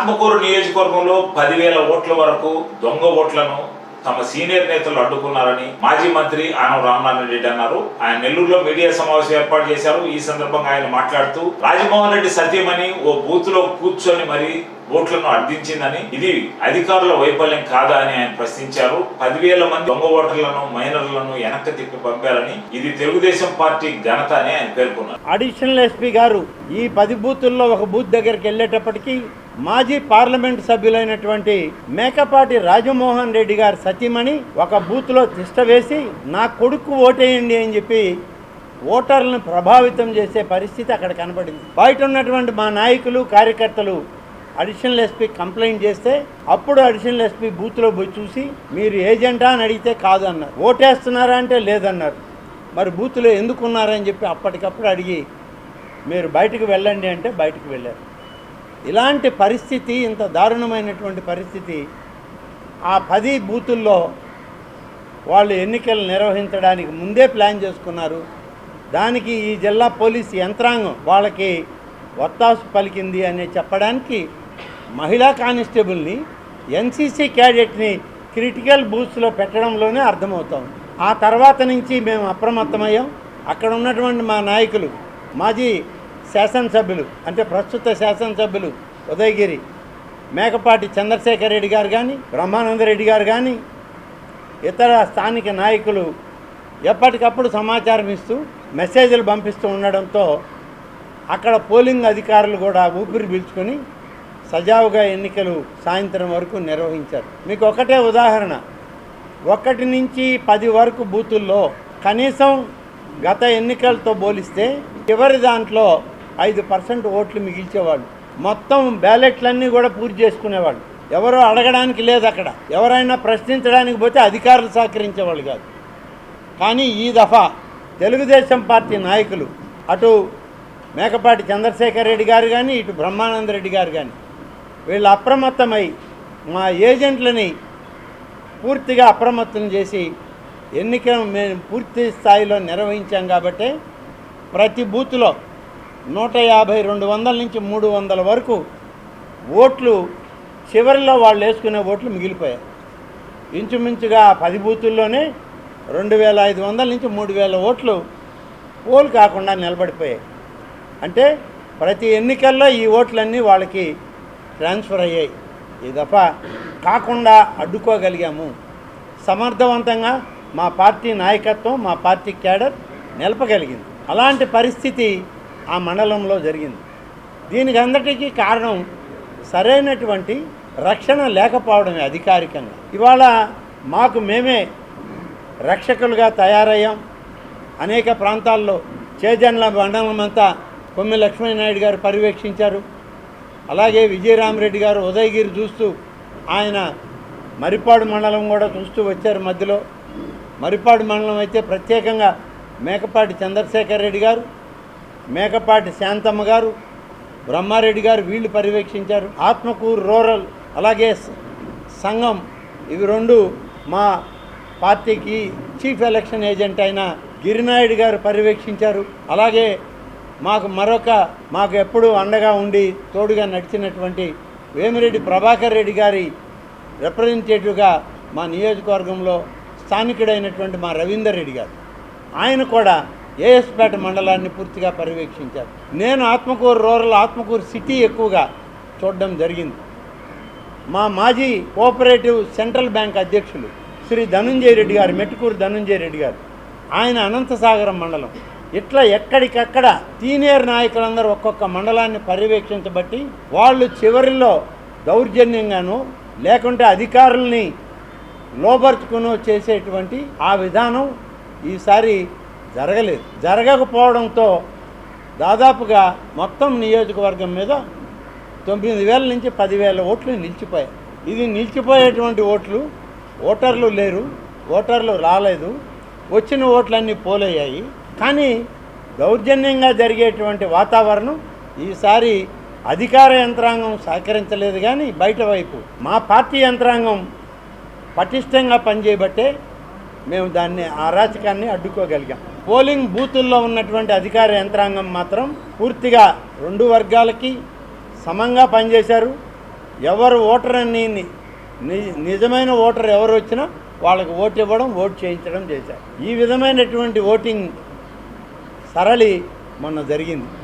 ఆత్మకూరు నియోజకవర్గంలో పదివేల ఓట్ల వరకు దొంగ ఓట్లను తమ సీనియర్ నేతలు అడ్డుకున్నారని మాజీ మంత్రి ఆనం రామనారాయణ రెడ్డి అన్నారు. ఆయన నెల్లూరులో మీడియా సమావేశం ఏర్పాటు చేశారు. ఈ సందర్భంగా ఆయన మాట్లాడుతూ రాజమోహన్ రెడ్డి సత్యమని ఓ బూత్లో కూర్చొని మరి ఓట్లను అర్థించిందని ఇది అధికారుల వైఫల్యం కాదా అని ఆయన ప్రశ్నించారు. పదివేల మంది దొంగ ఓటర్లను మైనర్లను వెనక్కి తిప్పి పంపారని ఇది తెలుగుదేశం పార్టీ ఘనత అని ఆయన పేర్కొన్నారు. అడిషనల్ ఎస్పీ గారు ఈ పది బూతుల్లో ఒక బూత్ దగ్గరికి వెళ్ళేటప్పటికీ మాజీ పార్లమెంట్ సభ్యులైనటువంటి మేకపాటి రాజమోహన్ రెడ్డి గారు సతీమణి ఒక బూత్లో తిష్ట వేసి నా కొడుకు ఓటేయండి అని చెప్పి ఓటర్లను ప్రభావితం చేసే పరిస్థితి అక్కడ కనబడింది బయట ఉన్నటువంటి మా నాయకులు కార్యకర్తలు అడిషనల్ ఎస్పీ కంప్లైంట్ చేస్తే అప్పుడు అడిషనల్ ఎస్పీ బూత్లో పోయి చూసి మీరు ఏజెంటా అని అడిగితే కాదన్నారు. ఓటేస్తున్నారా? అంటే లేదన్నారు. మరి బూత్లో ఎందుకు ఉన్నారని చెప్పి అప్పటికప్పుడు అడిగి మీరు బయటకు వెళ్ళండి అంటే బయటకు వెళ్ళారు. ఇలాంటి పరిస్థితి ఇంత దారుణమైనటువంటి పరిస్థితి ఆ పది బూతుల్లో వాళ్ళు ఎన్నికలు నిర్వహించడానికి ముందే ప్లాన్ చేసుకున్నారు. దానికి ఈ జిల్లా పోలీస్ యంత్రాంగం వాళ్ళకి వత్తాసు పలికింది అని చెప్పడానికి మహిళా కానిస్టేబుల్ని ఎన్సీసీ క్యాడెట్ని క్రిటికల్ బూత్స్లో పెట్టడంలోనే అర్థమవుతాం. ఆ తర్వాత నుంచి మేము అప్రమత్తమయ్యాం. అక్కడ ఉన్నటువంటి మా నాయకులు మాజీ శాసనసభ్యులు అంటే ప్రస్తుత శాసనసభ్యులు ఉదయగిరి మేకపాటి చంద్రశేఖర్ రెడ్డి గారు కానీ బ్రహ్మానంద రెడ్డి గారు కానీ ఇతర స్థానిక నాయకులు ఎప్పటికప్పుడు సమాచారం ఇస్తూ మెసేజ్లు పంపిస్తూ ఉండడంతో అక్కడ పోలింగ్ అధికారులు కూడా ఊపిరి పీల్చుకొని సజావుగా ఎన్నికలు సాయంత్రం వరకు నిర్వహించారు. మీకు ఒకటే ఉదాహరణ. ఒకటి నుంచి పది వరకు బూతుల్లో కనీసం గత ఎన్నికలతో పోలిస్తే చివరి దాంట్లో ఐదు పర్సెంట్ ఓట్లు మిగిల్చేవాళ్ళు? మొత్తం బ్యాలెట్లన్నీ కూడా పూర్తి చేసుకునేవాళ్ళు. ఎవరో అడగడానికి లేదు అక్కడ. ఎవరైనా ప్రశ్నించడానికి పోతే అధికారులు సహకరించేవాళ్ళు కాదు. కానీ ఈ దఫా తెలుగుదేశం పార్టీ నాయకులు అటు మేకపాటి చంద్రశేఖర్ రెడ్డి గారు కానీ ఇటు బ్రహ్మానంద రెడ్డి గారు కానీ వీళ్ళు అప్రమత్తమై మా ఏజెంట్లని పూర్తిగా అప్రమత్తం చేసి ఎన్నికలు మేము పూర్తి స్థాయిలో నిర్వహించాం కాబట్టి ప్రతి బూత్లో నూట యాభై రెండు వందల నుంచి మూడు వందల వరకు ఓట్లు చివరిలో వాళ్ళు వేసుకునే ఓట్లు మిగిలిపోయాయి. ఇంచుమించుగా పది బూతుల్లోనే రెండు వేల ఐదు వందల నుంచి మూడు వేల ఓట్లు పోల్ కాకుండా నిలబడిపోయాయి. అంటే ప్రతి ఎన్నికల్లో ఈ ఓట్లన్నీ వాళ్ళకి ట్రాన్స్ఫర్ అయ్యాయి. ఈ దఫ కాకుండా అడ్డుకోగలిగాము. సమర్థవంతంగా మా పార్టీ నాయకత్వం మా పార్టీ క్యాడర్ నిలపగలిగింది. అలాంటి పరిస్థితి ఆ మండలంలో జరిగింది. దీనికి అందరికీ కారణం సరైనటువంటి రక్షణ లేకపోవడమే అధికారికంగా. ఇవాళ మాకు మేమే రక్షకులుగా తయారయ్యాం. అనేక ప్రాంతాల్లో చేజన్ల మండలం అంతా కొమ్మి లక్ష్మీనాయుడు గారు పర్యవేక్షించారు. అలాగే విజయరామరెడ్డి గారు ఉదయగిరి చూస్తూ ఆయన మరిపాడు మండలం కూడా చూస్తూ వచ్చారు మధ్యలో. మరిపాడు మండలం అయితే ప్రత్యేకంగా మేకపాటి చంద్రశేఖర్ రెడ్డి గారు మేకపాటి శాంతమ్మ గారు బ్రహ్మారెడ్డి గారు వీళ్ళు పర్యవేక్షించారు. ఆత్మకూరు రూరల్ అలాగే సంఘం ఇవి రెండు మా పార్టీకి చీఫ్ ఎలక్షన్ ఏజెంట్ అయిన గిరినాయుడు గారు పర్యవేక్షించారు. అలాగే మాకు మరొక మాకు ఎప్పుడూ అండగా ఉండి తోడుగా నడిచినటువంటి వేమిరెడ్డి ప్రభాకర్ రెడ్డి గారి రిప్రజెంటేటివ్గా మా నియోజకవర్గంలో స్థానికుడైనటువంటి మా రవీందర్ రెడ్డి గారు. ఆయన కూడా ఏఎస్పేట మండలాన్ని పూర్తిగా పర్యవేక్షించారు. నేను ఆత్మకూరు రూరల్ ఆత్మకూరు సిటీ ఎక్కువగా చూడడం జరిగింది. మా మాజీ కోఆపరేటివ్ సెంట్రల్ బ్యాంక్ అధ్యక్షులు శ్రీ ధనుంజయ రెడ్డి గారు మెట్టుకూరు ధనుంజయ రెడ్డి గారు. ఆయన అనంతసాగరం మండలం. ఇట్లా ఎక్కడికక్కడ సీనియర్ నాయకులందరూ ఒక్కొక్క మండలాన్ని పర్యవేక్షించబట్టి వాళ్ళు చివరిలో దౌర్జన్యంగాను లేకుంటే అధికారుల్ని లోపరుచుకునో చేసేటువంటి ఆ విధానం ఈసారి జరగలేదు. జరగకపోవడంతో దాదాపుగా మొత్తం నియోజకవర్గం మీద తొమ్మిది వేల నుంచి పదివేల ఓట్లు నిలిచిపోయాయి. ఇది నిలిచిపోయేటువంటి ఓట్లు ఓటర్లు లేరు ఓటర్లు రాలేదు వచ్చిన ఓట్లన్నీ పోలయ్యాయి. కానీ దౌర్జన్యంగా జరిగేటువంటి వాతావరణం ఈసారి అధికార యంత్రాంగం సహకరించలేదు కానీ బయట వైపు మా పార్టీ యంత్రాంగం పటిష్టంగా పనిచేయబట్టే మేము దాన్ని ఆ అరాచకాన్ని అడ్డుకోగలిగాం. పోలింగ్ బూతుల్లో ఉన్నటువంటి అధికార యంత్రాంగం మాత్రం పూర్తిగా రెండు వర్గాలకి సమంగా పనిచేశారు. ఎవరు ఓటర్ అని ని- నిజమైన ఓటర్ ఎవరు వచ్చినా వాళ్ళకి ఓటు ఇవ్వడం ఓటు చేయించడం చేశారు. ఈ విధమైనటువంటి ఓటింగ్ సరళి మొన్న జరిగింది.